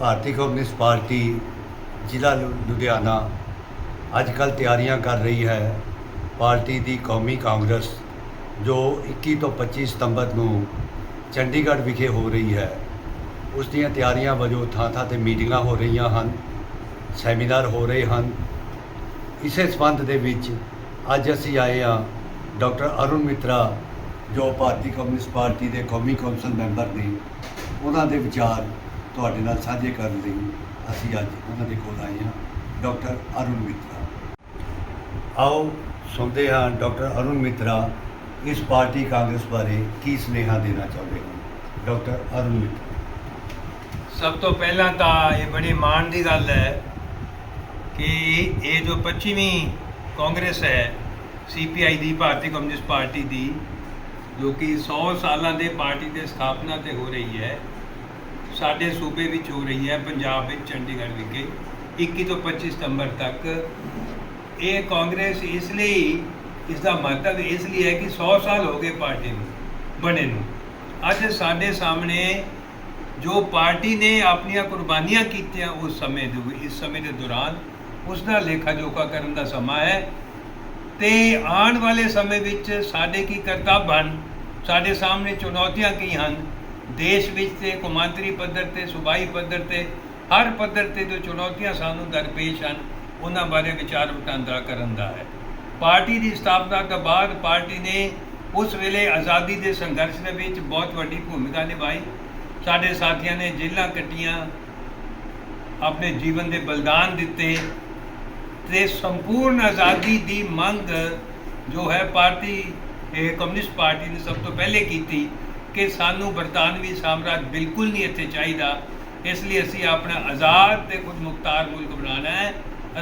ਭਾਰਤੀ communist party ਜ਼ਿਲ੍ਹਾ ਲੁ- ਲੁਧਿਆਣਾ ਅੱਜ ਕੱਲ੍ਹ ਤਿਆਰੀਆਂ ਕਰ ਰਹੀ ਹੈ ਪਾਰਟੀ ਦੀ ਕੌਮੀ ਕਾਂਗਰਸ, ਜੋ 21 ਤੋਂ 25 ਸਤੰਬਰ ਨੂੰ ਚੰਡੀਗੜ੍ਹ ਵਿਖੇ ਹੋ ਰਹੀ ਹੈ। ਉਸ ਦੀਆਂ ਤਿਆਰੀਆਂ ਵਜੋਂ ਥਾਂ-ਥਾਂ ਤੇ ਮੀਟਿੰਗਾਂ ਹੋ ਰਹੀਆਂ ਹਨ, ਸੈਮੀਨਾਰ ਹੋ ਰਹੇ ਹਨ। ਇਸੇ ਸੰਬੰਧ ਦੇ ਵਿੱਚ ਅੱਜ ਅਸੀਂ ਆਏ ਹਾਂ ਡਾਕਟਰ ਅਰੁਣ ਮਿੱਤਰਾ, ਜੋ ਭਾਰਤੀ ਕਮਿਊਨਿਸਟ ਪਾਰਟੀ ਦੇ ਕੌਮੀ ਕੌਂਸਲ ਮੈਂਬਰ ਨੇ। ਉਹਨਾਂ ਦੇ ਵਿਚਾਰ ਤੁਹਾਡੇ ਨਾਲ ਸਾਂਝੇ ਕਰਨ ਲਈ ਅਸੀਂ ਅੱਜ ਉਹਨਾਂ ਦੇ ਕੋਲ ਆਏ ਹਾਂ, ਡਾਕਟਰ ਅਰੁਣ ਮਿੱਤਰਾ। ਆਓ ਸੁਣਦੇ ਹਾਂ ਡਾਕਟਰ ਅਰੁਣ ਮਿੱਤਰਾ, ਇਸ ਪਾਰਟੀ ਕਾਂਗਰਸ ਬਾਰੇ ਕੀ ਸੁਨੇਹਾ ਦੇਣਾ ਚਾਹੁੰਦੇ ਹਨ? ਡਾਕਟਰ ਅਰੁਣ ਮਿੱਤਰਾ। ਸਭ ਤੋਂ ਪਹਿਲਾਂ ਤਾਂ ਇਹ ਬੜੀ ਮਾਣ ਦੀ ਗੱਲ ਹੈ ਕਿ ਇਹ ਜੋ 25ਵੀਂ ਕਾਂਗਰਸ ਹੈ, ਸੀਪੀਆਈ ਦੀ, ਭਾਰਤੀ ਕਮਿਊਨਿਸਟ ਪਾਰਟੀ ਦੀ, ਜੋ ਕਿ 100 ਸਾਲਾਂ ਦੇ ਪਾਰਟੀ ਦੇ ਸਥਾਪਨਾ ਤੇ ਹੋ ਰਹੀ ਹੈ ਸਾਡੇ ਸੂਬੇ ਵਿੱਚ ਹੋ ਰਹੀ ਹੈ ਪੰਜਾਬ ਵਿੱਚ ਚੰਡੀਗੜ੍ਹ ਵਿਖੇ 21 ਤੋਂ 25 ਸਤੰਬਰ ਤੱਕ। ਇਹ ਕਾਂਗਰਸ ਇਸ ਲਈ ਇਸ ਦਾ ਮਹੱਤਵ ਇਸ ਲਈ ਹੈ ਕਿ 100 ਸਾਲ ਹੋ ਗਏ ਪਾਰਟੀ ਨੂੰ, ਬਣੇ ਨੂੰ। ਅੱਜ ਸਾਡੇ ਸਾਹਮਣੇ ਜੋ ਪਾਰਟੀ ਨੇ ਆਪਣੀਆਂ ਕੁਰਬਾਨੀਆਂ ਕੀਤੀਆਂ ਉਸ ਸਮੇਂ ਦੇ ਇਸ ਸਮੇਂ ਦੇ ਦੌਰਾਨ ਉਸ ਦਾ ਲੇਖਾ ਜੋਖਾ ਕਰਨ ਦਾ ਸਮਾਂ ਹੈ। ਤੇ ਆਉਣ ਵਾਲੇ ਸਮੇਂ ਵਿੱਚ ਸਾਡੇ ਕੀ ਕਰਤੱਵ ਹਨ, ਸਾਡੇ ਸਾਹਮਣੇ ਚੁਣੌਤੀਆਂ ਕੀ ਹਨ ਦੇਸ਼ ਵਿੱਚ ਤੇ ਕੌਮਾਂਤਰੀ ਪੱਧਰ ਤੇ, ਸੂਬਾਈ ਪੱਧਰ ਤੇ, ਹਰ ਪੱਧਰ ਤੇ ਜੋ ਚੁਣੌਤੀਆਂ ਸਾਨੂੰ ਦਰਪੇਸ਼ ਹਨ, ਉਹਨਾਂ ਬਾਰੇ ਵਿਚਾਰ ਵਟਾਂਦਰਾ ਕਰਨ ਦਾ ਹੈ। ਪਾਰਟੀ ਦੀ ਸਥਾਪਨਾ ਤੋਂ ਬਾਅਦ ਪਾਰਟੀ ਨੇ ਉਸ ਵੇਲੇ ਆਜ਼ਾਦੀ ਦੇ ਸੰਘਰਸ਼ ਦੇ ਵਿੱਚ ਬਹੁਤ ਵੱਡੀ ਭੂਮਿਕਾ ਨਿਭਾਈ। ਸਾਡੇ ਸਾਥੀਆਂ ਨੇ ਜੇਲ੍ਹਾਂ ਕੱਟੀਆਂ, ਆਪਣੇ ਜੀਵਨ ਦੇ ਬਲਿਦਾਨ ਦਿੱਤੇ ਤੇ ਸੰਪੂਰਨ ਆਜ਼ਾਦੀ ਦੀ ਮੰਗ ਜੋ ਹੈ ਪਾਰਟੀ ਕਮਿਊਨਿਸਟ ਪਾਰਟੀ ਨੇ ਸਭ ਤੋਂ ਪਹਿਲੇ ਕੀਤੀ। ਕਿ ਸਾਨੂੰ ਬਰਤਾਨਵੀ ਸਾਮਰਾਜ ਬਿਲਕੁਲ ਨਹੀਂ ਇੱਥੇ ਚਾਹੀਦਾ। ਇਸ ਲਈ ਅਸੀਂ ਆਪਣਾ ਆਜ਼ਾਦ ਤੇ ਖੁਦ ਮੁਖਤਾਰ ਮੁਲਕ ਬਣਾਉਣਾ ਹੈ।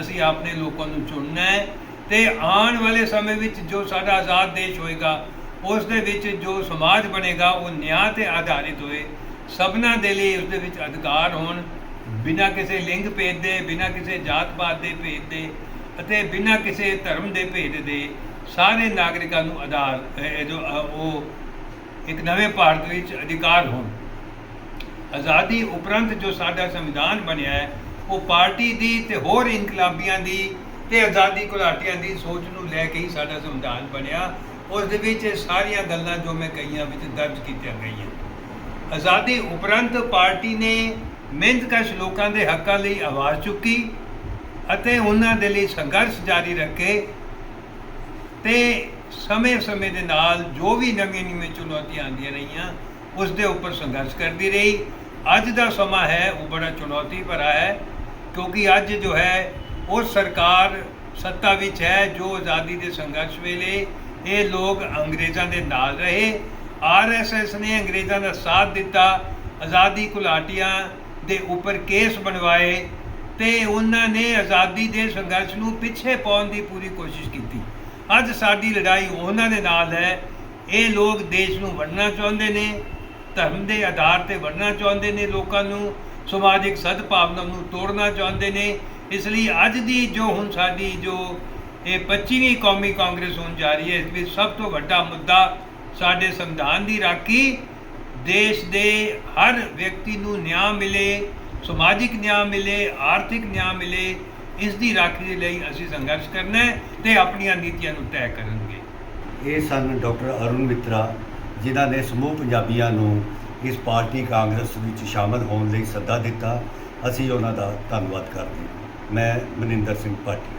ਅਸੀਂ ਆਪਣੇ ਲੋਕਾਂ ਨੂੰ ਚੁਣਨਾ ਹੈ ਤੇ ਆਉਣ ਵਾਲੇ ਸਮੇਂ ਵਿੱਚ ਜੋ ਸਾਡਾ ਆਜ਼ਾਦ ਦੇਸ਼ ਹੋਏਗਾ ਉਸ ਦੇ ਵਿੱਚ ਜੋ ਸਮਾਜ ਬਣੇਗਾ, ਉਹ ਨਿਆਂ ਤੇ ਆਧਾਰਿਤ ਹੋਏ। ਸਭਨਾ ਦੇ ਲਈ ਉਸ ਦੇ ਵਿੱਚ ਅਧਿਕਾਰ ਹੋਣ, ਬਿਨਾਂ ਕਿਸੇ ਲਿੰਗ ਭੇਦ ਦੇ, ਬਿਨਾਂ ਕਿਸੇ ਜਾਤ ਪਾਤ ਦੇ ਭੇਦ ਦੇ ਅਤੇ ਬਿਨਾਂ ਕਿਸੇ ਧਰਮ ਦੇ ਭੇਦ ਦੇ, ਸਾਰੇ ਨਾਗਰਿਕਾਂ ਨੂੰ ਆਧਾਰ ਜੋ ਉਹ ਇੱਕ ਨਵੇਂ ਭਾਰਤ ਵਿੱਚ ਅਧਿਕਾਰ ਹੋਣ। ਆਜ਼ਾਦੀ ਉਪਰੰਤ ਜੋ ਸਾਡਾ ਸੰਵਿਧਾਨ ਬਣਿਆ ਹੈ, ਉਹ ਪਾਰਟੀ ਦੀ ਤੇ ਹੋਰ ਇਨਕਲਾਬੀਆਂ ਦੀ ਤੇ ਆਜ਼ਾਦੀ ਘੁਲਾਟੀਆਂ ਦੀ ਸੋਚ ਨੂੰ ਲੈ ਕੇ ਹੀ ਸਾਡਾ ਸੰਵਿਧਾਨ ਬਣਿਆ। ਉਸ ਦੇ ਵਿੱਚ ਇਹ ਸਾਰੀਆਂ ਗੱਲਾਂ ਜੋ ਮੈਂ ਕਹੀਆਂ ਵਿੱਚ ਦਰਜ ਕੀਤੀਆਂ ਗਈਆਂ। ਆਜ਼ਾਦੀ ਉਪਰੰਤ ਪਾਰਟੀ ਨੇ ਮਿਹਨਤਕਸ਼ ਲੋਕਾਂ ਦੇ ਹੱਕਾਂ ਲਈ ਆਵਾਜ਼ ਚੁੱਕੀ ਅਤੇ ਉਹਨਾਂ ਦੇ ਲਈ ਸੰਘਰਸ਼ ਜਾਰੀ ਰੱਖੇ ਤੇ ਸਮੇਂ-ਸਮੇਂ ਦੇ ਨਾਲ ਜੋ ਵੀ ਨਵੀਆਂ ਨਵੀਆਂ ਚੁਣੌਤੀਆਂ ਆਉਂਦੀਆਂ ਰਹੀਆਂ ਉਸ ਦੇ ਉੱਪਰ ਸੰਘਰਸ਼ ਕਰਦੀ ਰਹੀ। ਅੱਜ ਦਾ ਸਮਾਂ ਹੈ, ਉਹ ਬੜਾ ਚੁਣੌਤੀ ਭਰਾ ਹੈ, ਕਿਉਂਕਿ ਅੱਜ ਜੋ ਹੈ, ਉਹ ਸਰਕਾਰ ਸੱਤਾ ਵਿੱਚ ਹੈ, ਜੋ ਆਜ਼ਾਦੀ ਦੇ ਸੰਘਰਸ਼ ਵੇਲੇ ਇਹ ਲੋਕ ਅੰਗਰੇਜ਼ਾਂ ਦੇ ਨਾਲ ਰਹੇ। ਆਰਐਸਐਸ ਨੇ ਅੰਗਰੇਜ਼ਾਂ ਦਾ ਸਾਥ ਦਿੱਤਾ, ਆਜ਼ਾਦੀ ਘੁਲਾਟੀਆਂ ਦੇ ਉੱਪਰ ਕੇਸ ਬਣਵਾਏ ਤੇ ਉਹਨਾਂ ਨੇ ਆਜ਼ਾਦੀ ਦੇ ਸੰਘਰਸ਼ ਨੂੰ ਪਿੱਛੇ ਪਾਉਣ ਦੀ ਪੂਰੀ ਕੋਸ਼ਿਸ਼ ਕੀਤੀ। ਅੱਜ ਸਾਡੀ ਲੜਾਈ ਉਹਨਾਂ ਦੇ ਨਾਲ ਹੈ। ਇਹ ਲੋਕ ਦੇਸ਼ ਨੂੰ ਵੰਡਣਾ ਚਾਹੁੰਦੇ ਨੇ, ਧਰਮ ਦੇ ਆਧਾਰ ਤੇ ਵੰਡਣਾ ਚਾਹੁੰਦੇ ਨੇ ਲੋਕਾਂ ਨੂੰ, ਸਮਾਜਿਕ ਸਦਭਾਵਨਾ ਨੂੰ ਤੋੜਨਾ ਚਾਹੁੰਦੇ ਨੇ। ਇਸ ਲਈ ਅੱਜ ਦੀ ਜੋ ਹੁਣ ਸਾਡੀ ਜੋ ਇਹ 25ਵੀਂ ਕੌਮੀ ਕਾਂਗਰਸ ਹੋਣ ਜਾ ਰਹੀ ਹੈ, ਇਸ ਵਿੱਚ ਸਭ ਤੋਂ ਵੱਡਾ ਮੁੱਦਾ ਸਾਡੇ ਸੰਵਿਧਾਨ ਦੀ ਰਾਖੀ। ਦੇਸ਼ ਦੇ ਹਰ ਵਿਅਕਤੀ ਨੂੰ ਨਿਆਂ ਮਿਲੇ, ਸਮਾਜਿਕ ਨਿਆਂ ਮਿਲੇ, ਆਰਥਿਕ ਨਿਆਂ ਮਿਲੇ ਇਸ ਦੀ ਰਾਖੀ ਦੇ ਲਈ ਅਸੀਂ ਸੰਘਰਸ਼ ਕਰਨਾ ਹੈ ਤੇ ਆਪਣੀਆਂ ਨੀਤੀਆਂ ਨੂੰ ਤੈਅ ਕਰਨਗੇ। ਇਹ ਸਨ ਡਾਕਟਰ ਅਰੁਣ ਮਿੱਤਰਾ, ਜਿਨ੍ਹਾਂ ਨੇ ਸਮੂਹ ਪੰਜਾਬੀਆਂ ਨੂੰ ਇਸ ਪਾਰਟੀ ਕਾਂਗਰਸ ਵਿੱਚ ਸ਼ਾਮਲ ਹੋਣ ਲਈ ਸੱਦਾ ਦਿੱਤਾ। ਅਸੀਂ ਉਹਨਾਂ ਦਾ ਧੰਨਵਾਦ ਕਰਦੇ ਹਾਂ। ਮੈਂ ਮਨਿੰਦਰ ਸਿੰਘ ਪਾਟੀ